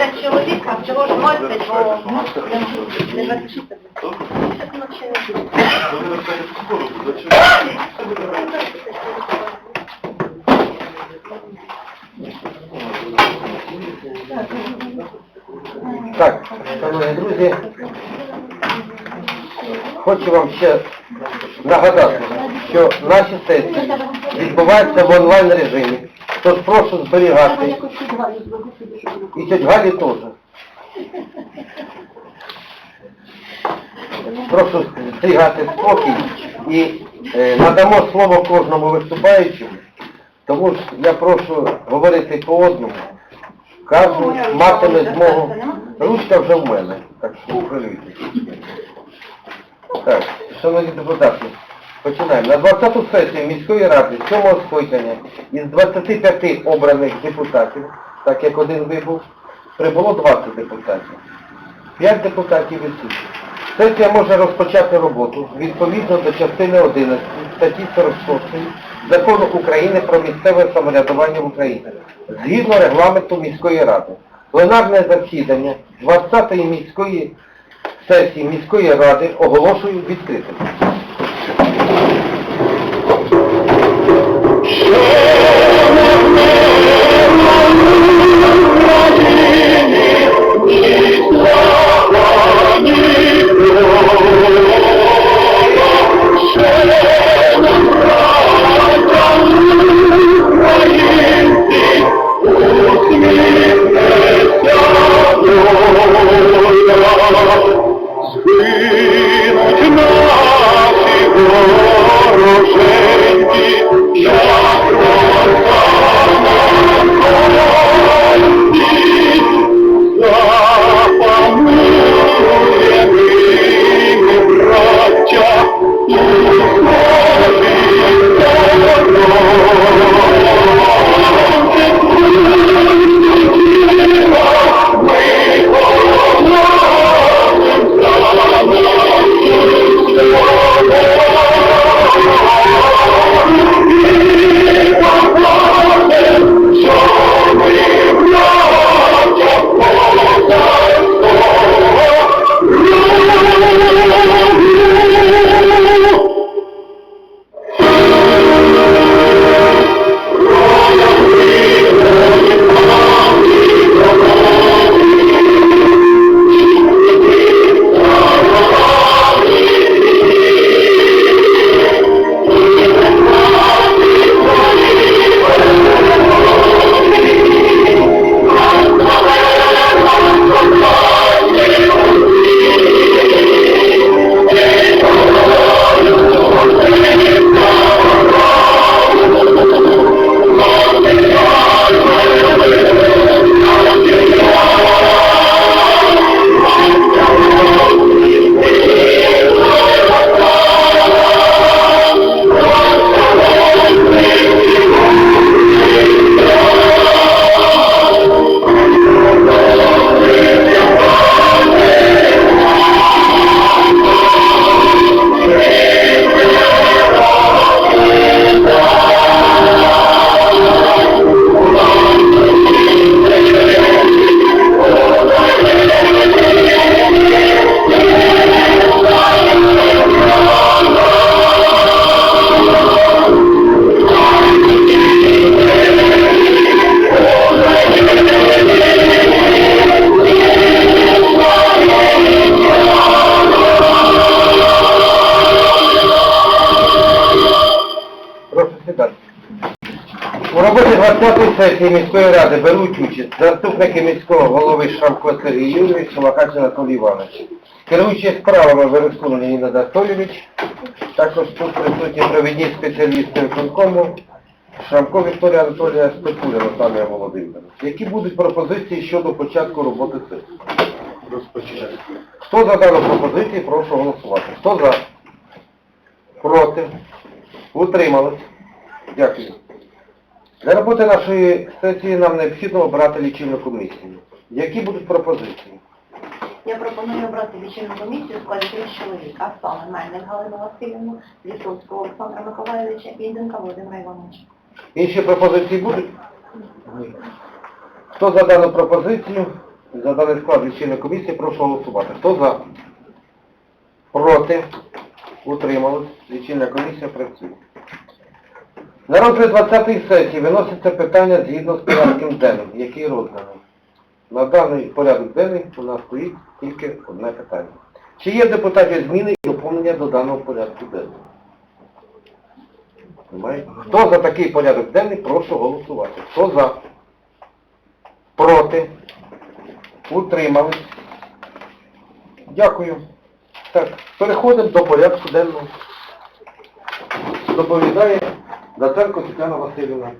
25 чоловік, а всього ж 20, бо не 26. Так, шановні друзі, хочу вам ще нагадати, що наші сесії відбуваються в онлайн режимі. Тож прошу зберігати. І тьоть Галі теж. Прошу зберігати спокій і е, надамо слово кожному виступаючому. Тому ж я прошу говорити по одному. Кожен матиме змогу. Ручка вже в мене, так що не хвилюйтесь. Так, шановні депутати, починаємо. На 20-ту сесію міської ради 7-го скликання із 25 обраних депутатів, так як один вибув, прибуло 20 депутатів. 5 депутатів відсутні. Сесія може розпочати роботу відповідно до частини 11 статті 46 Закону України про місцеве самоврядування в Україні згідно регламенту міської ради. Пленарне засідання 20-ї міської сесії міської ради оголошую відкритим. Сесії міської ради беруть участь заступники міського голови Шрамко Сергій Юрійович, Шумакач Анатолій Іванович. Керуючи справами Верескун Леонід Анатолійович, також тут присутні провідні спеціалісти виконкому, Шрамко Вікторія Анатолія Степуля Наталія Володимирівна. Які будуть пропозиції щодо початку роботи сесії? Розпочати. Хто за дану пропозицію, прошу голосувати. Хто за? Проти? Утримались? Дякую. Для роботи нашої сесії нам необхідно обрати лічильну комісію. Які будуть пропозиції? Я пропоную обрати лічильну комісію в складі трьох чоловік, а саме Мельник Галину Васильівну, Лісовського Олександра Миколаєвича і Єдинка Володимира Івановича. Інші пропозиції будуть? Ні. Хто за дану пропозицію, За даний склад лічильної комісії прошу голосувати. Хто за? Проти? Утримались? Лічильна комісія працює. На розгляд 20-ї сесії виноситься питання згідно з порядком денним, який розданий. На даний порядок денний у нас стоїть тільки одне питання. Чи є депутатів зміни і доповнення до даного порядку денного? Немає? Хто за такий порядок денний, прошу голосувати. Хто за? Проти? Утримались? Дякую. Так, переходимо до порядку денного. Доповідає Даценко Тетяна Васильівна.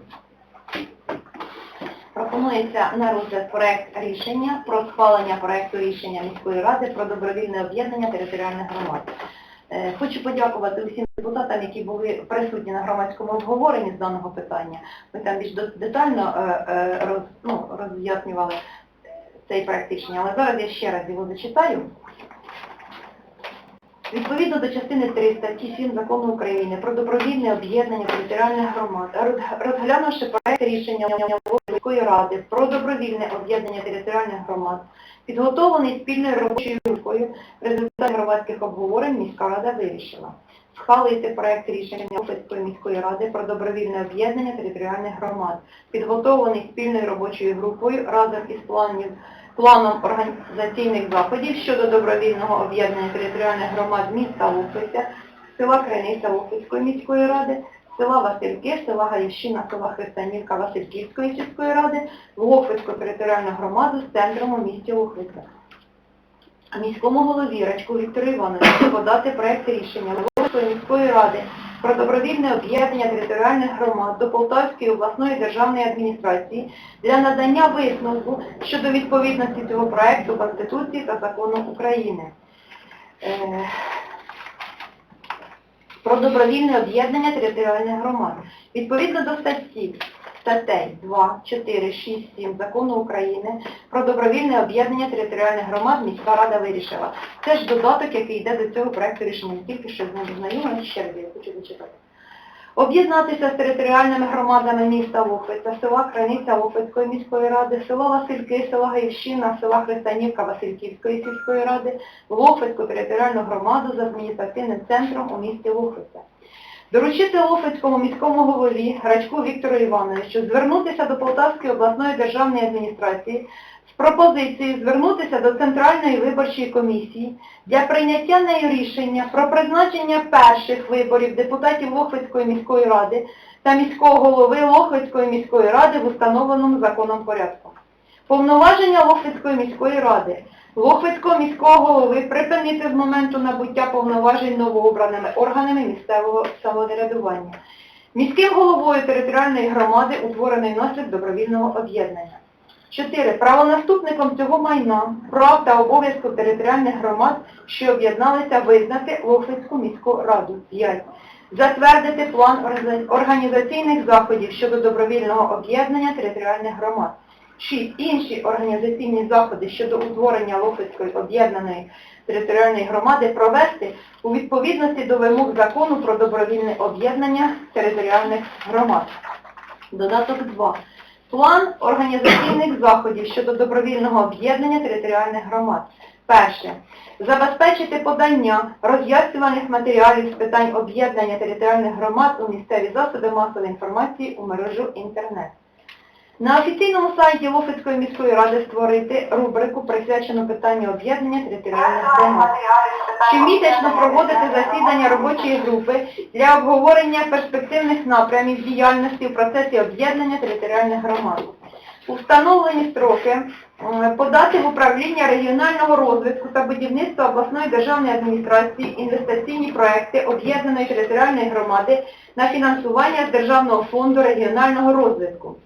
Пропонується на розгляд проект рішення про схвалення проекту рішення міської ради про добровільне об'єднання територіальних громад. Е, Хочу подякувати усім депутатам, які були присутні на громадському обговоренні з даного питання. Ми там більш детально е, е, роз, ну, роз'яснювали цей проект рішення, але зараз я ще раз його зачитаю. Відповідно до частини 3 статті 7 Закону України про добровільне об'єднання територіальних громад, розглянувши проект рішення міської ради про добровільне об'єднання територіальних громад, підготовлений спільною робочою групою, в результаті громадських обговорень міська рада вирішила схвалити проект рішення Опецької міської ради про добровільне об'єднання територіальних громад, підготовлений спільною робочою групою разом із планів планом організаційних заходів щодо добровільного об'єднання територіальних громад міста Луфиця, села Криниця Луфицької міської ради, села Васильки, села Гаївщина, села Христанівка Васильківської сільської ради, Лохвицьку територіальну громаду з центром у місті Лохвиця. Міському голові Рачку Віктору Івановичу подати проект рішення Львовської міської ради про добровільне об'єднання територіальних громад до Полтавської обласної державної адміністрації для надання висновку щодо відповідності цього проекту Конституції та закону України. Е, Про добровільне об'єднання територіальних громад. Відповідно до статті статей 2, 4, 6, 7 Закону України про добровільне об'єднання територіальних громад міська рада вирішила. Це ж додаток, який йде до цього проекту рішення, тільки що з ним знайомі, ще раз я хочу зачитати. Об'єднатися з територіальними громадами міста Лохвиця, села Краниця Лохвицької міської ради, села Васильки, села Гаївщина, села Христанівка Васильківської сільської ради, Лохвицьку територіальну громаду з адміністративним центром у місті Лохвиця. Доручити Лохвицькому міському голові Грачку Віктору Івановичу звернутися до Полтавської обласної державної адміністрації з пропозицією звернутися до Центральної виборчої комісії для прийняття нею рішення про призначення перших виборів депутатів Лохвицької міської ради та міського голови Лохвицької міської ради в установленому законом порядку. Повноваження Лохвицької міської ради Лохвицького міського голови припинити з моменту набуття повноважень новообраними органами місцевого самоврядування. Міським головою територіальної громади утворений внаслідок добровільного об'єднання. 4. Правонаступником цього майна, прав та обов'язків територіальних громад, що об'єдналися, визнати Лохвицьку міську раду. 5. Затвердити план організаційних заходів щодо добровільного об'єднання територіальних громад. 6. Інші організаційні заходи щодо утворення Лохвицької об'єднаної територіальної громади провести у відповідності до вимог закону про добровільне об'єднання територіальних громад. Додаток 2. План організаційних заходів щодо добровільного об'єднання територіальних громад. Перше. Забезпечити подання роз'яснювальних матеріалів з питань об'єднання територіальних громад у місцеві засоби масової інформації у мережу інтернет. На офіційному сайті Лофицької міської ради створити рубрику, присвячену питанню об'єднання територіальних громад. Щомісячно проводити засідання робочої групи для обговорення перспективних напрямів діяльності у процесі об'єднання територіальних громад. У встановлені строки подати в управління регіонального розвитку та будівництва обласної державної адміністрації інвестиційні проекти об'єднаної територіальної громади на фінансування з Державного фонду регіонального розвитку.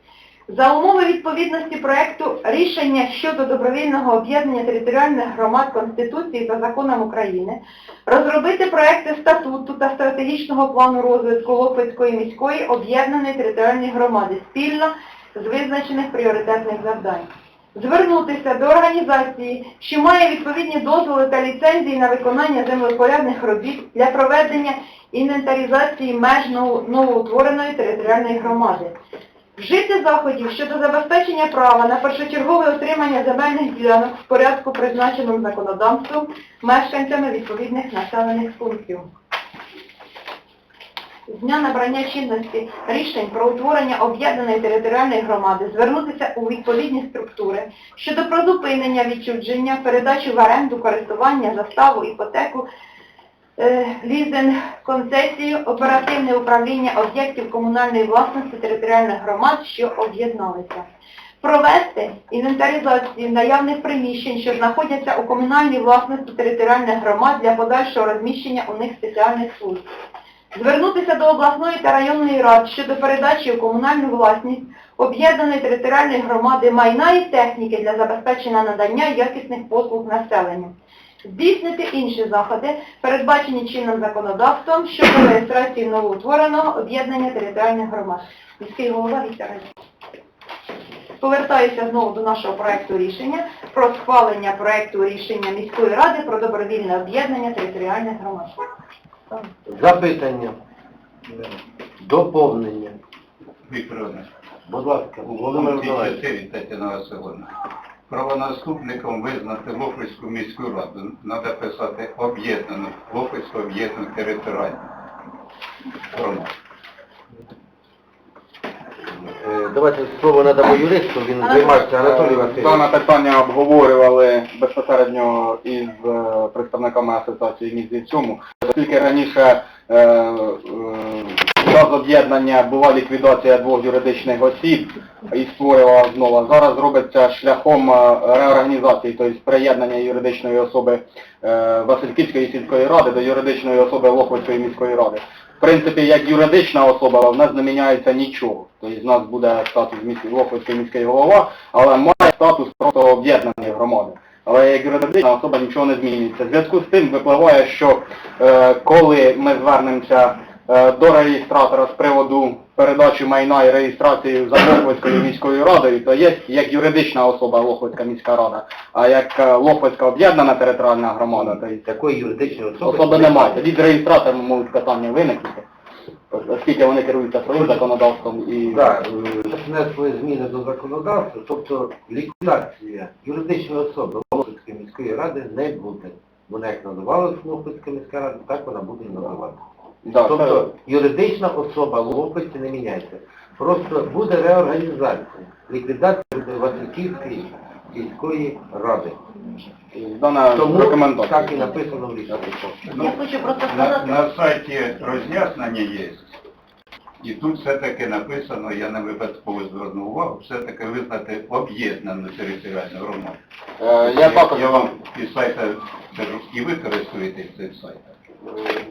За умови відповідності проекту рішення щодо добровільного об'єднання територіальних громад Конституції та законам України, розробити проекти статуту та стратегічного плану розвитку Лохвицької міської об'єднаної територіальної громади спільно з визначених пріоритетних завдань. Звернутися до організації, що має відповідні дозволи та ліцензії на виконання землепорядних робіт для проведення інвентаризації меж новоутвореної територіальної громади. Вжити заходів щодо забезпечення права на першочергове отримання земельних ділянок в порядку, призначеному законодавством мешканцями відповідних населених пунктів. З дня набрання чинності рішень про утворення об'єднаної територіальної громади звернутися у відповідні структури щодо призупинення відчудження, передачі в оренду, користування, заставу, іпотеку, лізинг, концесію, оперативне управління об'єктів комунальної власності територіальних громад, що об'єдналися. Провести інвентаризацію наявних приміщень, що знаходяться у комунальній власності територіальних громад для подальшого розміщення у них спеціальних служб. Звернутися до обласної та районної рад щодо передачі у комунальну власність об'єднаної територіальної громади майна і техніки для забезпечення надання якісних послуг населенню. Здійснити інші заходи, передбачені чинним законодавством щодо реєстрації новоутвореного об'єднання територіальних громад. Міський голова Віктор Повертаюся знову до нашого проекту рішення про схвалення проекту рішення міської ради про добровільне об'єднання територіальних громад. Запитання, доповнення. Віктор Іванович, Будь ласка, Володимир Миколаївич. 4 Тетяна Васильовна. Правонаступником визнати Лохвицьку міську раду. Треба писати об'єднану, Лохвицьку об'єднану територіальну громаду. Е, Давайте слово надамо юристу, він займається Анатолій Дане питання обговорювали безпосередньо із е, представниками асоціації міст в цьому. Оскільки раніше е, час об'єднання була ліквідація двох юридичних осіб і створювала знову, зараз робиться шляхом е, реорганізації, тобто приєднання юридичної особи е, Васильківської сільської ради до юридичної особи Лохвицької міської ради. В принципі, як юридична особа, в нас не міняється нічого. Тобто в нас буде статус міський Лохвицький міський голова, але має статус просто об'єднаної громади. Але як юридична особа нічого не змінюється. В зв'язку з тим випливає, що е, коли ми звернемося до реєстратора з приводу передачі майна і реєстрації за Лохвицькою міською радою, то є як юридична особа Лохвицька міська рада, а як е, Лохвицька об'єднана територіальна громада, то Такої юридичної особи. особи немає. Тоді з реєстратором можуть питання виникнути, оскільки вони керуються своїм законодавством і Так, е, внесли зміни до законодавства, тобто ліквідація юридичної особи Лохвицької міської ради не буде. Вона як називалась Лохвицька міська рада, так вона буде і називатися. Да, це- Тобто юридична особа Лохвиці не міняється. Просто буде реорганізація, ліквідація Васильківської сільської ради. дана Тому рекомендація. так і написано в рішенні. Я хочу просто На, сказати, на сайті роз'яснення є. І тут все-таки написано, я не випадково звернув увагу, все-таки визнати об'єднану територіальну громаду. Е, Я також я вам із сайта кажу, і ви користуєтесь цим сайтом.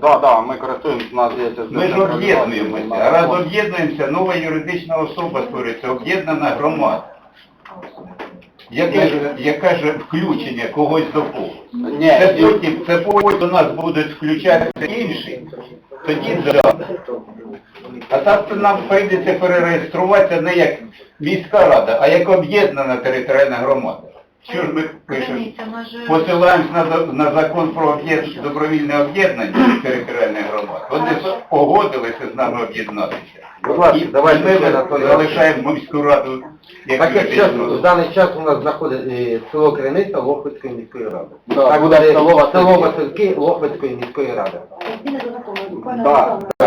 Да, да, ми користуємося, у нас є Ми ж об'єднуємося, раз об'єднуємося, нова юридична особа створюється, об'єднана громада. Яке ж, яке ж включення когось до когось? Ні, Це і- потім, це потім до нас будуть включатися інші, тоді да. А так нам прийдеться перереєструватися не як міська рада, а як об'єднана територіальна громада. Що ж ми пишемо? Ми Посилаємось на, на закон про об'єд- добровільне об'єднання територіальних громад. Вони ж погодилися з нами об'єднатися. Будь ласка, І давайте ми ще, Анатолій залишаємо міську раду як Так як час, в даний час у нас знаходить е, село Криниця Лохвицької міської ради. Да, так буде село Васильки Лохвицької міської ради. Зміни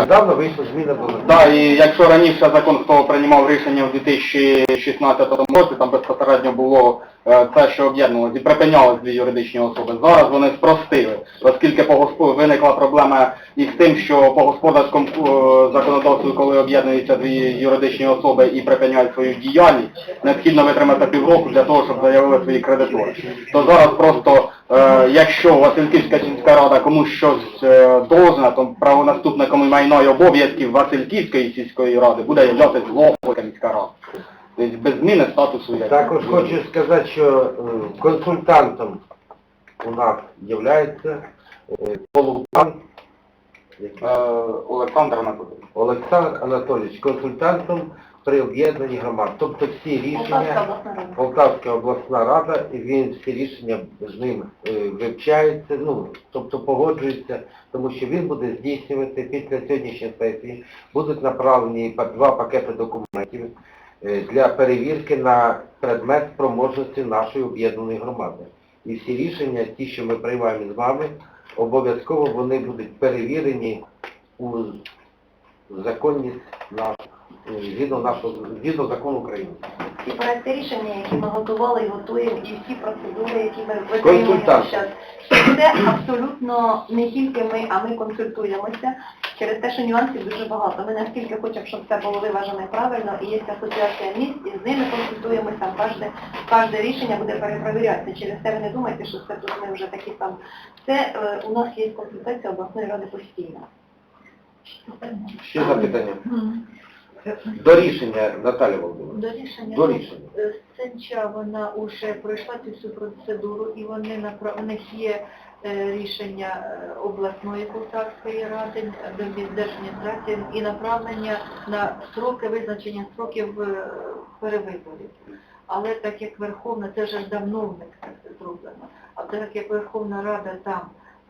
Недавно вийшла зміна закону. Да, і якщо раніше закон, хто приймав рішення в 2016 році, там безпосередньо було е, те, що об'єднувалося і припинялось дві юридичні особи. Зараз вони спростили, оскільки по госпо- виникла проблема із тим, що по господарському е, законодавству, коли об'єднуються дві юридичні особи і припиняють свою діяльність, необхідно витримати півроку для того, щоб заявили свої кредитори. То зараз просто, е, якщо Васильківська сільська рада комусь щось должна, то правонаступником і майно і обов'язків Васильківської сільської ради буде являтися Лохвицька міська рада. Тобто без зміни статусу є. Також хочу сказати, що е, консультантом у нас є Полупан Е, Олександр Анатолійович. Олександр Анатолійович, консультантом при об'єднанні громад. Тобто всі рішення. Полтавська обласна рада, і він всі рішення з ним е, вивчається, ну, тобто погоджується, тому що він буде здійснювати після сьогоднішньої сесії, будуть направлені два пакети документів е, для перевірки на предмет спроможності нашої об'єднаної громади. І всі рішення, ті, що ми приймаємо з вами, обов'язково вони будуть перевірені у законність на, е, згідно нашого згідно закону України. Ці проекти рішення, які ми готували і готуємо, і всі процедури, які ми виконуємо зараз, це абсолютно не тільки ми, а ми консультуємося через те, що нюансів дуже багато. Ми наскільки хочемо, щоб це було виважено і правильно, і є асоціація міст, і з ними консультуємося, кожне, кожне рішення буде перепровірятися. Через це ви не думайте, що це тут ми вже такі там. Це е, у нас є консультація обласної ради постійно. Ще запитання? До рішення Наталя Володимирівна. До рішення До рішення. Е, Сенча вона вже пройшла цю всю процедуру і вони напра- у них є е, рішення е, обласної Полтавської ради до держадміністрації і направлення на строки визначення строків е, перевиборів. Але так як Верховна, це вже ж давно в них так зроблено, а так як Верховна Рада там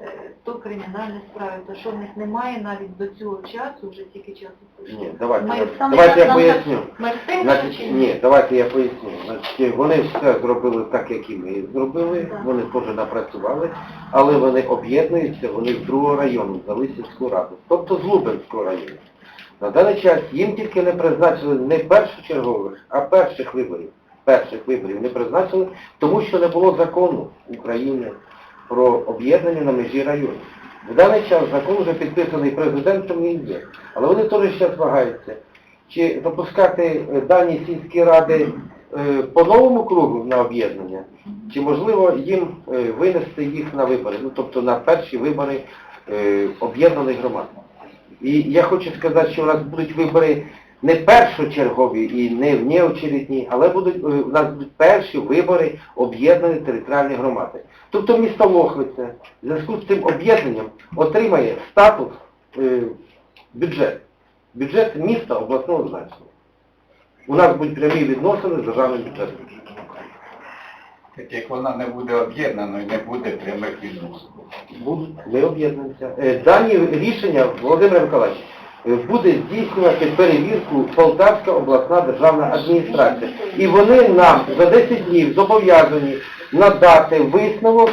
е, то кримінальні справи, то що в них немає навіть до цього часу, вже тільки часу. Ні, давайте, Ми давайте, я поясню. Ми Значить, чи ні, давайте я поясню. Значить, вони все зробили так, як і ми зробили, Так. вони теж напрацювали, але вони об'єднуються, вони з другого району, взяли сільську раду, тобто з Лубенського району. На даний час їм тільки не призначили не першочергових, а перших виборів. Перших виборів не призначили, тому що не було закону України про об'єднання на межі районів. В даний час закон вже підписаний президентом і є. Але вони теж зараз вагаються. Чи запускати е, дані сільські ради е, по новому кругу на об'єднання, чи можливо їм е, винести їх на вибори, ну тобто на перші вибори об'єднаних громад. І я хочу сказати, що у нас будуть вибори не першочергові і не внеочередні, але будуть е, у нас будуть перші вибори об'єднаної територіальної громади. Тобто місто Лохвиця в зв'язку з цим об'єднанням отримає статус е, бюджет. Бюджет міста обласного значення. У нас будуть прямі відносини з державним бюджетом. Так як вона не буде об'єднаною, не буде прямих відносин. Будуть, ми об'єднуємося. Е, Дані рішення, Володимир Миколаївич, буде здійснювати перевірку Полтавська обласна державна адміністрація. І вони нам за 10 днів зобов'язані надати висновок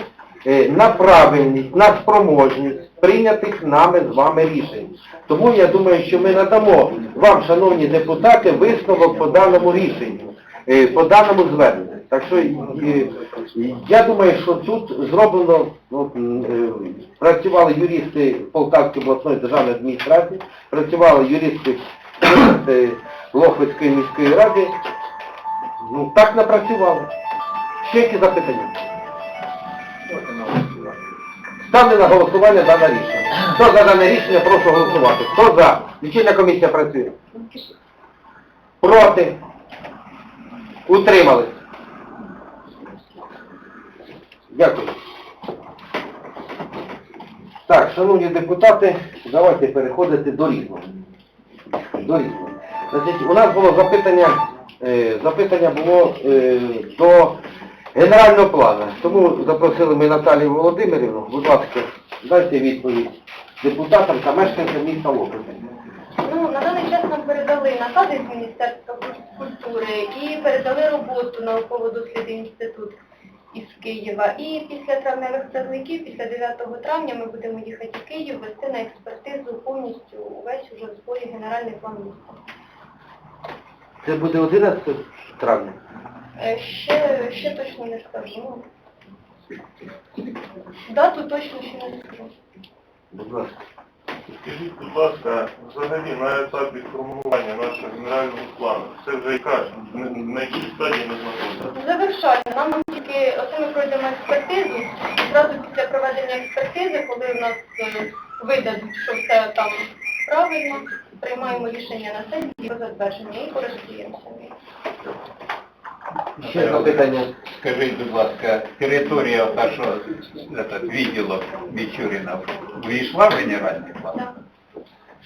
е, на правильність, на спроможність прийнятих нами з вами рішень. Тому я думаю, що ми надамо вам, шановні депутати, висновок по даному рішенню, е, по даному зверненню. Так що е, я думаю, що тут зроблено, ну, е, працювали юристи Полтавської обласної державної адміністрації, працювали юристи Лохвицької міської ради. Ну, так напрацювали. Ще які запитання? Ставлю на голосування дане рішення. Хто за дане рішення, прошу голосувати. Хто за? Лічильна комісія працює. Проти? Утримались? Дякую. Так, шановні депутати, давайте переходити до різного. До різного. Значить, у нас було запитання, е, запитання було е, до генерального плану. Тому запросили ми Наталію Володимирівну. Будь ласка, дайте відповідь депутатам та мешканцям міста Лопець. Ну, на даний час нам передали накази з Міністерства культури і передали роботу науково-дослідний інститут із Києва. І після травневих праздників, після 9 травня, ми будемо їхати в Київ, вести на експертизу повністю увесь уже в зборі генеральний план міста. Це буде 11 травня. Е, Ще, ще точно не скажу. Дату точно ще не скажу. Будь ласка. Скажіть, будь ласка, взагалі на етапі формування нашого генерального плану, це вже яка, на, на якій стадії ми знаходимося? Завершально. Нам тільки оце ми пройдемо експертизу. Зразу після проведення експертизи, коли у нас е, видадуть, що все там правильно, приймаємо рішення на сесії про затвердження і користуємося. Ще запитання. Скажіть, будь ласка, територія першого этот, відділу Мічуріна війшла в генеральний план? Так.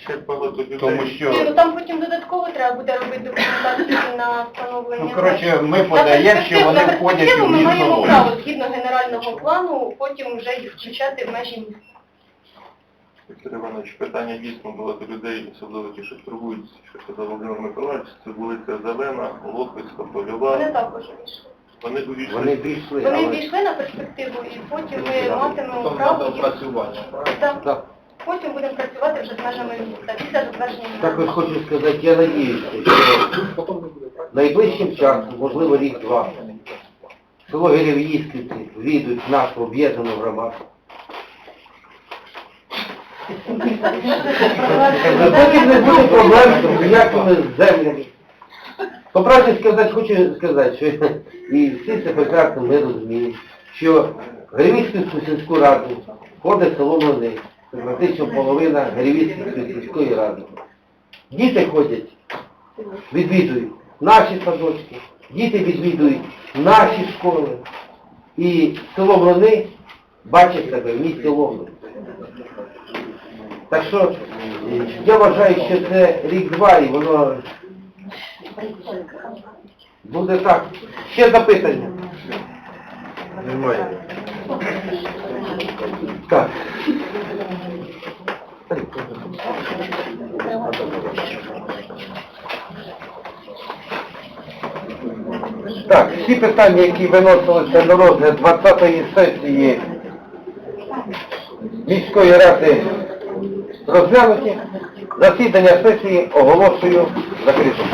Ще багато людей. Тому Ні, ну що, там потім додатково треба буде робити документацію на встановлення. ну, коротше, ми На подаємо, що перспективу- вони на входять перспективу у ми маємо право, згідно генерального плану, потім вже їх включати в межі міста. Віктор Іванович, питання дійсно багато людей, особливо ті, що турбуються, що сказав Володимир Миколаївич, це вулиця Зелена, Лопецька, Вони Польова. також вийшли. Вони увійшли. Вони Вони але... на перспективу і потім ми матимемо право їх... Так. Так. Потім будемо працювати вже з межами міста після затвердження. Також хочу сказати, я надіюся, що найближчим часом, можливо рік-два, село Гирів'їсківці війдуть в нашу об'єднану громаду. Потім не буде проблем з землями. По правді сказати, хочу сказати, що і всі це прекрасно ми розуміємо, що в сільську раду входить село Млини, це практично половина Гривіцьківської сільської ради. Діти ходять, відвідують наші садочки, діти відвідують наші школи. І село Млини бачить себе в місті Лондон. Так що я вважаю, що це рік-два і воно буде так. Ще запитання. Немає. Так. Так, всі питання, які виносилися на розгляд 20-ї сесії міської ради розглянуті. Засідання сесії оголошую закритим.